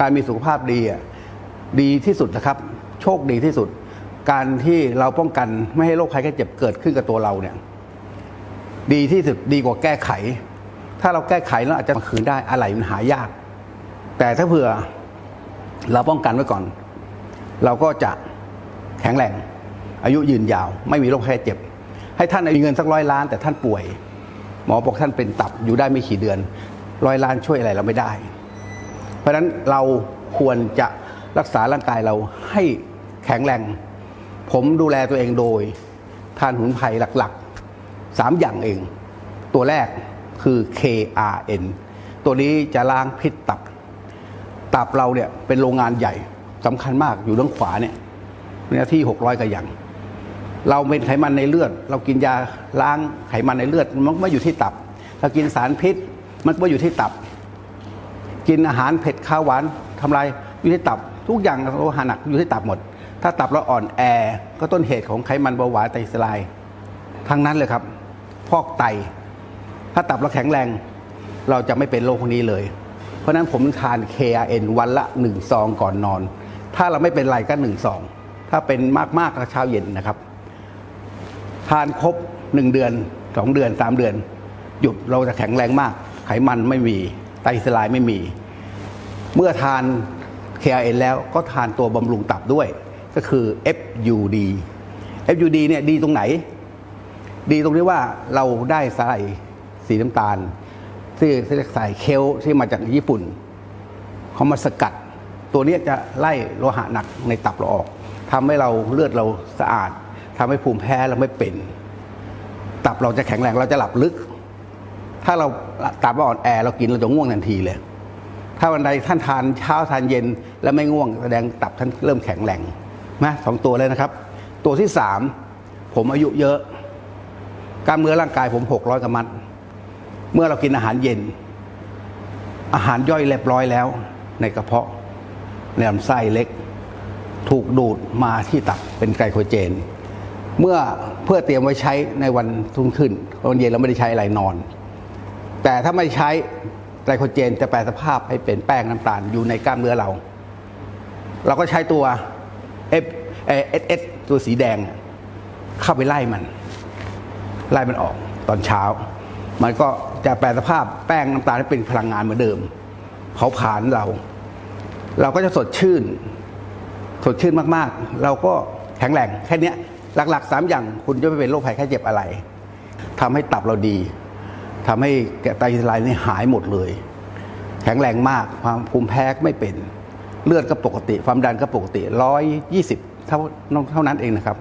การมีสุขภาพดีอะดีที่สุดนะครับ โชคดีที่สุด การที่เราป้องกันไม่ให้โรคภัยแค่เจ็บเกิดขึ้นกับตัวเราเนี่ย ดีที่สุดดีกว่าแก้ไข ถ้าเราแก้ไขแล้วอาจจะคืนได้อะไรมันหายาก แต่ถ้าเผื่อเราป้องกันไว้ก่อน เราก็จะแข็งแรงอายุยืนยาว ไม่มีโรคภัยเจ็บ ให้ท่านมีเงินสักร้อยล้าน แต่ท่านป่วย หมอบอกท่านเป็นตับอยู่ได้ไม่กี่เดือนร้อยล้านช่วยอะไรเราไม่ได้ เพราะฉะนั้นเราควรจะรักษาร่างกายเราให้แข็งแรง ผมดูแลตัวเองโดย ทานหุนไพรหลักๆสามอย่างเอง ตัวแรกคือ KRN ตัวนี้จะล้างพิษตับ ตับเราเนี่ยเป็นโรงงานใหญ่สำคัญมากอยู่ด้านขวาเนี่ยเนื้อที่ 600กว่าอย่างเราเป็นไขมันในเลือด เรากินยาล้างไขมันในเลือด มันไม่อยู่ที่ตับ เรากินสารพิษ มันก็อยู่ที่ตับ กินอาหารเผ็ดข้าวหวานทำลายอยู่ที่ตับทุกอย่างโลหะหนักอยู่ที่ตับหมด ถ้าตับเราอ่อนแอ ก็ต้นเหตุของไขมันเบาหวานไตรกลีเซอไรด์ทั้งนั้นเลยครับ พอกไต ถ้าตับเราแข็งแรง เราจะไม่เป็นโรคพวกนี้เลย เพราะฉะนั้นผมทาน KRN วันละ1ซองก่อนนอน ถ้าเราไม่เป็นไรก็1ซองถ้าเป็นมากๆก็เช้าเย็นนะครับ ทานครบ 1 เดือน 2 เดือน 3 เดือน หยุดเราจะแข็งแรงมาก ไขมันไม่มี ไตรกลีเซอไม่มี เมื่อทาน KRN แล้วก็ทานตัวบำรุงตับด้วย ก็คือ FUD FUD เนี่ยดีตรงไหน ดีตรงที่ว่าเราได้ใส่สีน้ำตาล ที่ที่ใส่เคลที่มาจากญี่ปุ่นเขามาสกัด ตัวเนี้ยจะไล่โลหะหนักในตับเราออกทำให้เราเลือดเราสะอาดทำให้ภูมิแพ้เราไม่เป็น ตับเราจะแข็งแรงเราจะหลับลึก ถ้าเราตับอ่อนแอเรากินเราจะง่วงทันทีเลย ถ้าวันใดท่านทานเช้าทานเย็นแล้วไม่ง่วงแสดงตับท่านเริ่มแข็งแรงนะสองตัวเลยนะครับ ตัวที่สามผมอายุเยอะกล้ามเนื้อร่างกายผมหกร้อยกมัด เมื่อเรากินอาหารเย็น อาหารย่อยเรียบร้อยแล้ว ในกระเพาะในลำไส้เล็ก ถูกดูดมาที่ตับเป็นไกลโคเจน เมื่อเพื่อเตรียมไว้ใช้ในวันทุ่งขึ้นวันเย็นเราไม่ได้ใช้อะไรนอน แต่ถ้าไม่ใช้ไกลโคเจนจะแปลสภาพให้เป็นแป้งน้ำตาลอยู่ในกล้ามเนื้อเรา เราก็ใช้ตัว F เอสเอสตัวสีแดง เข้าไปไล่มัน ไล่มันออกตอนเช้า มันก็จะแปลสภาพแป้งน้ำตาลให้เป็นพลังงานเหมือนเดิมเผาผลาญเรา เราก็จะสดชื่น สดชื่นมากๆ เราก็แข็งแรงแค่นี้หลักๆสามอย่างคุณจะไม่เป็นโรคภัยแค่เจ็บอะไรทำให้ตับเราดี ทำให้ไตลายนี่หายหมดเลย แข็งแรงมากความภูมิแพ้ก็ไม่เป็น เลือดก็ปกติ ความดันก็ปกติร้อยยี่สิบเท่าเท่านั้นเองนะครับ